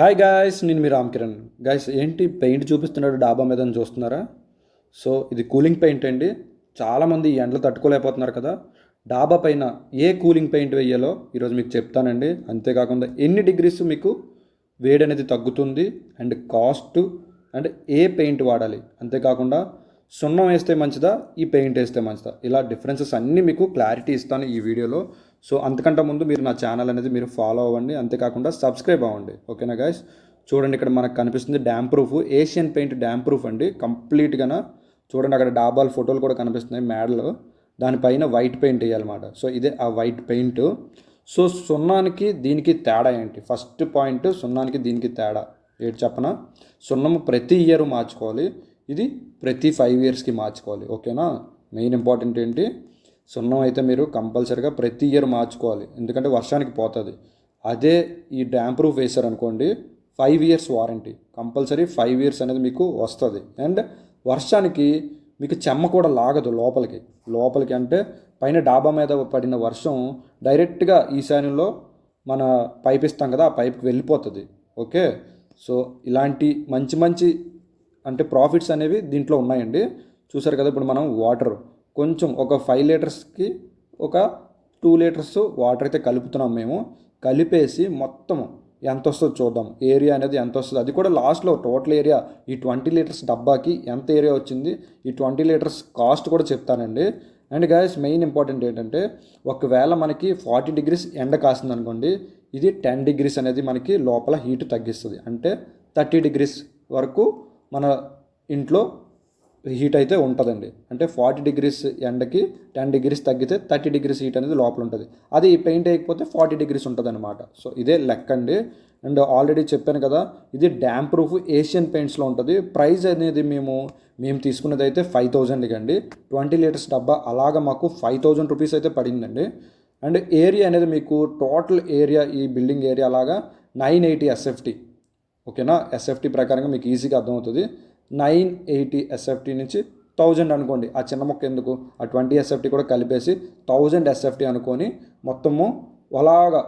Hi guys నేను మీ Ram Kiran guys ఏంటి పెయింట్ చూపిస్తున్నాడు డాబా మీద అని చూస్తున్నారా? సో ఇది కూలింగ్ పెయింట్ అండి. చాలామంది ఈ ఎండలు తట్టుకోలేకపోతున్నారు కదా. డాబా పైన ఏ కూలింగ్ పెయింట్ వేయాలో ఈరోజు మీకు చెప్తానండి. అంతేకాకుండా ఎన్ని డిగ్రీస్ మీకు వేడి అనేది తగ్గుతుంది అండ్ కాస్ట్ అండ్ ఏ పెయింట్ వాడాలి. అంతేకాకుండా సున్నం వేస్తే మంచిదా ఈ పెయింట్ వేస్తే మంచిదా? ఇలా డిఫరెన్సెస్ అన్నీ మీకు క్లారిటీ ఇస్తాను ఈ వీడియోలో. సో అంతకంటే ముందు మీరు నా ఛానల్ అనేది మీరు ఫాలో అవ్వండి. అంతేకాకుండా సబ్స్క్రైబ్ అవ్వండి. ఓకేనా గైస్ చూడండి ఇక్కడ మనకు కనిపిస్తుంది damp proof. Asian paint damp proof అండి. కంప్లీట్గా చూడండి అక్కడ డాబాల్ ఫోటోలు కూడా కనిపిస్తున్నాయి మేడలు. దానిపైన వైట్ పెయింట్ వేయాలన్నమాట. సో ఇదే ఆ వైట్ పెయింట్. సో సున్నానికి దీనికి తేడా ఏంటి? ఫస్ట్ పాయింట్ సున్నానికి దీనికి తేడా. ఏంటి చెప్పనా? సున్నము ప్రతి ఇయర్ మార్చుకోవాలి. ఇది ప్రతి ఫైవ్ ఇయర్స్కి మార్చుకోవాలి. ఓకేనా? మెయిన్ ఇంపార్టెంట్ ఏంటి? సున్నం అయితే మీరు కంపల్సరిగా ప్రతి ఇయర్ మార్చుకోవాలి. ఎందుకంటే వర్షానికి పోతుంది. అదే ఈ damp proof వేశారనుకోండి five years warranty. Compulsory five years అనేది మీకు వస్తుంది. అండ్ వర్షానికి మీకు చెమ్మ కూడా లాగదు లోపలికి. లోపలికి అంటే పైన డాబా మీద పడిన వర్షం డైరెక్ట్గా ఈశాన్యంలో మన పైప్ ఇస్తాం కదా ఆ పైప్కి వెళ్ళిపోతుంది. ఓకే? సో ఇలాంటి మంచి మంచి అంటే ప్రాఫిట్స్ అనేవి దీంట్లో ఉన్నాయండి. చూసారు కదా ఇప్పుడు మనం వాటర్. కొంచెం ఒక ఫైవ్ లీటర్స్కి ఒక టూ లీటర్స్ వాటర్ అయితే కలుపుతున్నాం మేము. కలిపేసి మొత్తం ఎంత వస్తుందో చూద్దాం. ఏరియా అనేది ఎంత వస్తుంది? అది కూడా లాస్ట్లో టోటల్ ఏరియా ఈ ట్వంటీ లీటర్స్ డబ్బాకి ఎంత ఏరియా వచ్చింది? ఈ ట్వంటీ లీటర్స్ కాస్ట్ కూడా చెప్తానండి. అండ్ గాయస్ మెయిన్ ఇంపార్టెంట్ ఏంటంటే ఒకవేళ మనకి ఫార్టీ డిగ్రీస్ ఎండ కాస్తుంది అనుకోండి ఇది టెన్ డిగ్రీస్ అనేది మనకి లోపల హీట్ తగ్గిస్తుంది. అంటే థర్టీ డిగ్రీస్ వరకు మన ఇంట్లో హీట్ అయితే ఉంటుందండి. అంటే ఫార్టీ డిగ్రీస్ ఎండకి టెన్ డిగ్రీస్ తగ్గితే థర్టీ డిగ్రీస్ హీట్ అనేది లోపల ఉంటుంది. అది పెయింట్ అయిపోతే ఫార్టీ డిగ్రీస్ ఉంటుంది అనమాట సో ఇదే లెక్క అండి. అండ్ ఆల్రెడీ చెప్పాను కదా ఇది డ్యామ్ ప్రూఫ్ ఏషియన్ పెయింట్స్లో ఉంటుంది. ప్రైస్ అనేది మేము మేము తీసుకున్నది అయితే ఫైవ్ థౌజండ్కి అండి ట్వంటీ లీటర్స్ డబ్బా అలాగ మాకు ఫైవ్ థౌజండ్ రూపీస్ అయితే పడిందండి. అండ్ ఏరియా అనేది మీకు టోటల్ ఏరియా ఈ బిల్డింగ్ ఏరియా అలాగా నైన్ ఎయిటీ ఎస్ఎఫ్టీ ఓకేనా ఎస్ఎఫ్టీ ప్రకారంగా మీకు ఈజీగా అర్థమవుతుంది. నైన్ ఎయిటీ ఎస్ఎఫ్టీ నుంచి థౌజండ్ అనుకోండి. ఆ చిన్న మొక్క ఎందుకు? ఆ ట్వంటీ ఎస్ఎఫ్టీ కూడా కలిపేసి థౌజండ్ ఎస్ఎఫ్టీ అనుకొని మొత్తము అలాగా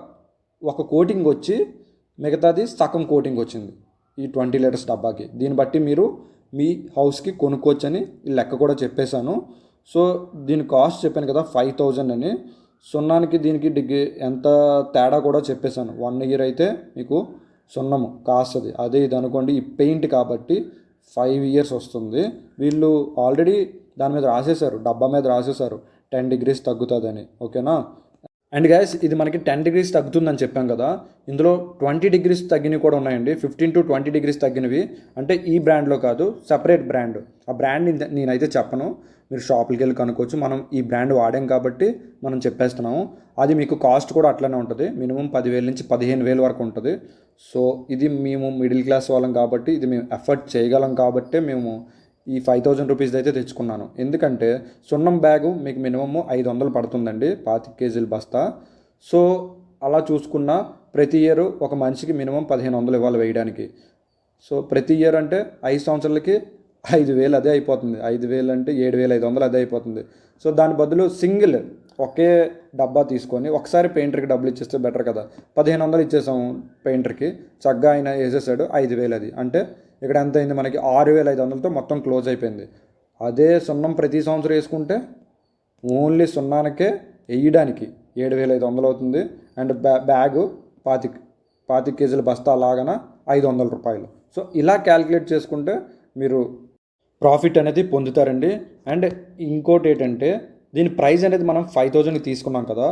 ఒక కోటింగ్ వచ్చి మిగతాది సగం కోటింగ్ వచ్చింది ఈ ట్వంటీ లీటర్స్ డబ్బాకి. దీన్ని బట్టి మీరు మీ హౌస్కి కొనుక్కోవచ్చని ఈ లెక్క కూడా చెప్పేశాను. సో దీని కాస్ట్ చెప్పాను కదా ఫైవ్ థౌజండ్ అని. సున్నానికి దీనికి డిగ్రీ ఎంత తేడా కూడా చెప్పేశాను. వన్ ఇయర్ అయితే మీకు సున్నము కాస్తుంది. అదే ఇది అనుకోండి ఈ పెయింట్ కాబట్టి ఫైవ్ ఇయర్స్ వస్తుంది. వీళ్ళు ఆల్రెడీ దాని మీద రాసేశారు. డబ్బా మీద రాసేశారు. టెన్ డిగ్రీస్ తగ్గుతుందని. ఓకేనా? అండ్ గైస్ ఇది మనకి టెన్ డిగ్రీస్ తగ్గుతుందని చెప్పాం కదా. ఇందులో ట్వంటీ డిగ్రీస్ తగ్గినవి కూడా ఉన్నాయండి. ఫిఫ్టీన్ టు ట్వంటీ డిగ్రీస్ తగ్గినవి. అంటే ఈ బ్రాండ్లో కాదు సపరేట్ బ్రాండ్ ఆ బ్రాండ్ నేనైతే చెప్పను. మీరు షాప్కి వెళ్ళి కనుక్కోవచ్చు. మనం ఈ బ్రాండ్ వాడాం కాబట్టి మనం చెప్పేస్తున్నాము. అది మీకు కాస్ట్ కూడా అట్లనే ఉంటుంది. మినిమం పదివేల నుంచి పదిహేను వేల వరకు ఉంటుంది. సో ఇది మేము మిడిల్ క్లాస్ వాళ్ళం కాబట్టి ఇది మేము ఎఫర్ట్ చేయగలం కాబట్టే మేము ఈ ఫైవ్ థౌజండ్ రూపీస్ అయితే తెచ్చుకున్నాను. ఎందుకంటే సున్నం బ్యాగు మీకు మినిమమ్ ఐదు వందలు పడుతుందండి పాతిక కేజీల బస్తా. సో అలా చూసుకున్న ప్రతి ఇయర్ ఒక మనిషికి మినిమం పదిహేను వందలు ఇవ్వాలి వేయడానికి. సో ప్రతి ఇయర్ అంటే ఐదు సంవత్సరాలకి ఐదు వేలు అదే అయిపోతుంది. ఐదు వేలు అంటే ఏడు వేలు ఐదు వందలు అదే అయిపోతుంది. సో దాని బదులు సింగిల్ ఒకే డబ్బా తీసుకొని ఒకసారి పెయింటర్కి డబ్బులు ఇచ్చేస్తే బెటర్ కదా. పదిహేను వందలు ఇచ్చేసాము పెయింటర్కి చక్కగా ఆయన వేసేసాడు ఐదు వేలు అది. అంటే ఇక్కడ ఎంత అయింది? మనకి ఆరు వేల ఐదు వందలతో మొత్తం క్లోజ్ అయిపోయింది. అదే సున్నం ప్రతి సంవత్సరం వేసుకుంటే ఓన్లీ సున్నానికే వేయడానికి ఏడు వేల ఐదు వందలు అవుతుంది. అండ్ బ్యా బ్యాగు పాతిక్ పాతిక కేజీల బస్తా లాగన ఐదు వందల రూపాయలు. సో ఇలా క్యాలిక్యులేట్ చేసుకుంటే మీరు ప్రాఫిట్ అనేది పొందుతారండి. అండ్ ఇంకోటి ఏంటంటే దీని ప్రైస్ అనేది మనం ఫైవ్ థౌజండ్కి తీసుకున్నాం కదా.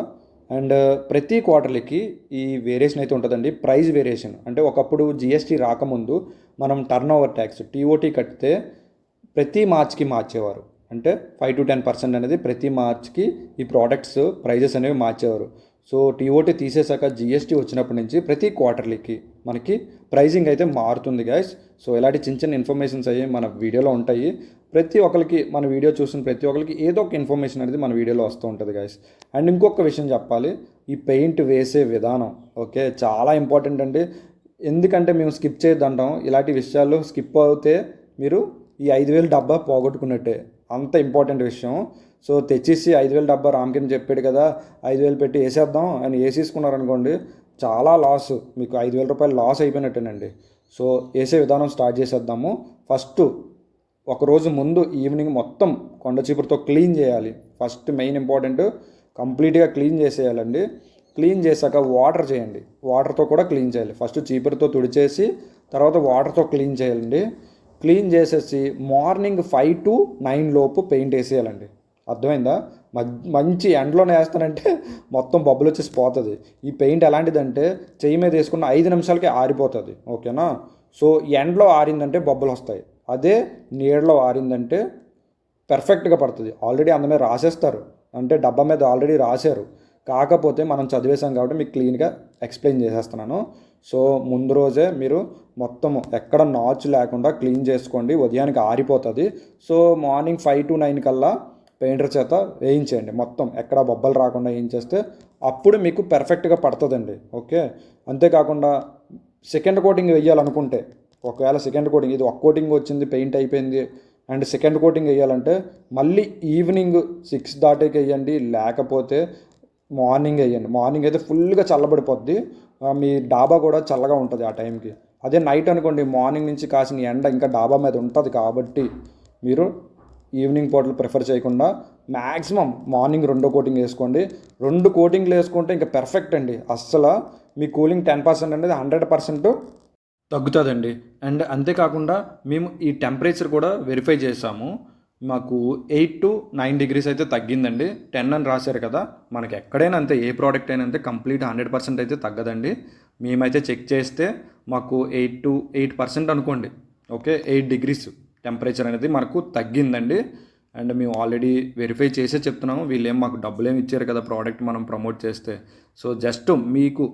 అండ్ uh, ప్రతి క్వార్టర్లీకి ఈ వేరియేషన్ అయితే ఉంటుందండి. Price variation. అంటే ఒకప్పుడు జిఎస్టీ రాకముందు మనం టర్న్ ఓవర్ ట్యాక్స్ టీఓటీ కడితే ప్రతి మార్చ్కి మార్చేవారు. అంటే ఫైవ్ టు టెన్ పర్సెంట్ అనేది ప్రతి మార్చ్కి ఈ ప్రోడక్ట్స్ ప్రైజెస్ అనేవి మార్చేవారు. సో టీఓటీ తీసేశాక జిఎస్టీ వచ్చినప్పటి నుంచి ప్రతి క్వార్టర్లీకి మనకి ప్రైజింగ్ అయితే మారుతుంది గాయస్ సో ఇలాంటి చిన్న చిన్న ఇన్ఫర్మేషన్స్ అయ్యి మన వీడియోలో ఉంటాయి. ప్రతి ఒక్కరికి మన వీడియో చూసిన ప్రతి ఒక్కరికి ఏదో ఒక ఇన్ఫర్మేషన్ అనేది మన వీడియోలో వస్తూ ఉంటుంది గాయస్ అండ్ ఇంకొక విషయం చెప్పాలి. ఈ పెయింట్ వేసే విధానం ఓకే చాలా ఇంపార్టెంట్ అండి. ఎందుకంటే మేము స్కిప్ చేయొద్దంటాం. ఇలాంటి విషయాలు స్కిప్ అవుతే మీరు ఈ ఐదు వేలు డబ్బా పోగొట్టుకున్నట్టే. అంత ఇంపార్టెంట్ విషయం. సో తెచ్చేసి ఐదు వేలు డబ్బా రామ్కిన్ చెప్పాడు కదా ఐదు వేలు పెట్టి వేసేద్దాం అని వేసేసుకున్నారనుకోండి చాలా లాస్ మీకు ఐదు వేల రూపాయలు లాస్ అయిపోయినట్టేనండి. సో వేసే విధానం స్టార్ట్ చేసేద్దాము. ఫస్ట్ ఒకరోజు ముందు ఈవినింగ్ మొత్తం కొండ చీపురుతో క్లీన్ చేయాలి. ఫస్ట్ మెయిన్ ఇంపార్టెంట్ కంప్లీట్గా క్లీన్ చేసేయాలండి. క్లీన్ చేశాక వాటర్ చేయండి. వాటర్తో కూడా క్లీన్ చేయాలి. ఫస్ట్ చీపురుతో తుడిచేసి తర్వాత వాటర్తో క్లీన్ చేయాలండి. క్లీన్ చేసేసి మార్నింగ్ ఫైవ్ టు నైన్ లోపు పెయింట్ వేసేయాలండి. అర్థమైందా? మ- మంచి ఎండలోనే వేస్తానంటే మొత్తం బబ్బులు వచ్చేసి పోతుంది. ఈ పెయింట్ ఎలాంటిదంటే చెయ్యి మీద వేసుకున్న ఐదు నిమిషాలకి ఆరిపోతుంది. ఓకేనా? సో ఎండలో ఆరిందంటే బొబ్బలు వస్తాయి. అదే నీడలో ఆరిందంటే పెర్ఫెక్ట్గా పడుతుంది. ఆల్రెడీ అంద మీద రాసేస్తారు. అంటే డబ్బా మీద ఆల్రెడీ రాశారు. కాకపోతే మనం చదివేశాం కాబట్టి మీకు క్లీన్గా ఎక్స్ప్లెయిన్ చేసేస్తున్నాను. సో ముందు రోజే మీరు మొత్తం ఎక్కడ నాచు లేకుండా క్లీన్ చేసుకోండి. ఉదయానికి ఆరిపోతుంది. So morning five to nine కల్లా పెయింటర్ చేత వేయించేయండి. మొత్తం ఎక్కడ బొబ్బలు రాకుండా వేయించేస్తే అప్పుడు మీకు పెర్ఫెక్ట్గా పడుతుందండి. ఓకే? అంతేకాకుండా సెకండ్ కోటింగ్ వేయాలనుకుంటే ఒకవేళ సెకండ్ కోటింగ్ ఇది ఒక కోటింగ్ వచ్చింది పెయింట్ అయిపోయింది అండ్ సెకండ్ కోటింగ్ వేయాలంటే మళ్ళీ ఈవినింగ్ సిక్స్ దాటేకి వేయండి. లేకపోతే మార్నింగ్ వేయండి. మార్నింగ్ అయితే ఫుల్గా చల్లబడిపోద్ది. మీ డాబా కూడా చల్లగా ఉంటుంది ఆ టైంకి అదే నైట్ అనుకోండి మార్నింగ్ నుంచి కాసిన ఎండ ఇంకా డాబా మీద ఉంటుంది కాబట్టి మీరు ఈవినింగ్ పూటలు ప్రిఫర్ చేయకుండా మ్యాక్సిమం మార్నింగ్ రెండో కోటింగ్ వేసుకోండి. రెండు కోటింగ్లు వేసుకుంటే ఇంకా పెర్ఫెక్ట్ అండి. అస్సలు మీ కూలింగ్ టెన్ పర్సెంట్ అనేది హండ్రెడ్ పర్సెంట్ తగ్గుతుందండి. అండ్ అంతేకాకుండా మేము ఈ టెంపరేచర్ కూడా వెరిఫై చేసాము మాకు ఎయిట్ టు నైన్ డిగ్రీస్ అయితే తగ్గిందండి. టెన్ అని రాశారు కదా. మనకి ఎక్కడైనా అంతే ఏ ప్రోడక్ట్ అయినా అంతే కంప్లీట్ హండ్రెడ్ పర్సెంట్ అయితే తగ్గదండి. మేమైతే చెక్ చేస్తే మాకు ఎయిట్ టు ఎయిట్ పర్సెంట్ అనుకోండి. ఓకే? Eight degrees. టెంపరేచర్ అనేది మనకు తగ్గిందండి. అండ్ మేము ఆల్రెడీ వెరిఫై చేసే చెప్తున్నాము. వీళ్ళేం మాకు డబ్బులు ఏమి ఇచ్చారు కదా ప్రోడక్ట్ మనం ప్రమోట్ చేస్తే. సో జస్ట్ మీకు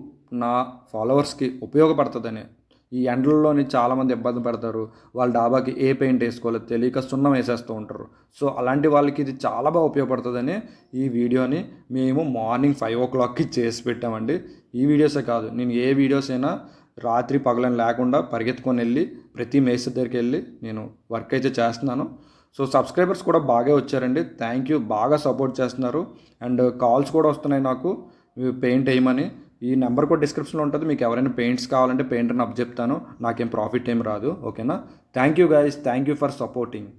నా ఫాలోవర్స్కి ఉపయోగపడుతుందని. ఈ ఎండలలోని చాలామంది ఇబ్బంది పడతారు. వాళ్ళ డాబాకి ఏ పెయింట్ వేసుకోవాలో తెలియక సున్నం వేసేస్తూ ఉంటారు. సో అలాంటి వాళ్ళకి ఇది చాలా బాగా ఉపయోగపడుతుందని ఈ వీడియోని మేము మార్నింగ్ ఫైవ్ ఓ క్లాక్కి చేసి పెట్టామండి. ఈ వీడియోసే కాదు నేను ఏ వీడియోస్ అయినా రాత్రి పగలని లేకుండా పరిగెత్తుకొని వెళ్ళి ప్రతి మేస్ దగ్గరికి వెళ్ళి నేను వర్క్ అయితే చేస్తున్నాను. సో సబ్స్క్రైబర్స్ కూడా బాగా వచ్చారండి. థ్యాంక్ యూ బాగా సపోర్ట్ చేస్తున్నారు. అండ్ కాల్స్ కూడా వస్తున్నాయి నాకు. పెయింట్ వేయమని. ఈ నెంబర్ కూడా డిస్క్రిప్షన్లో ఉంటుంది. మీకు ఎవరైనా పెయింట్స్ కావాలంటే పెయింటర్ని అప్ చెప్తాను నాకేం ప్రాఫిట్ ఏం రాదు. ఓకేనా thank you guys thank you for supporting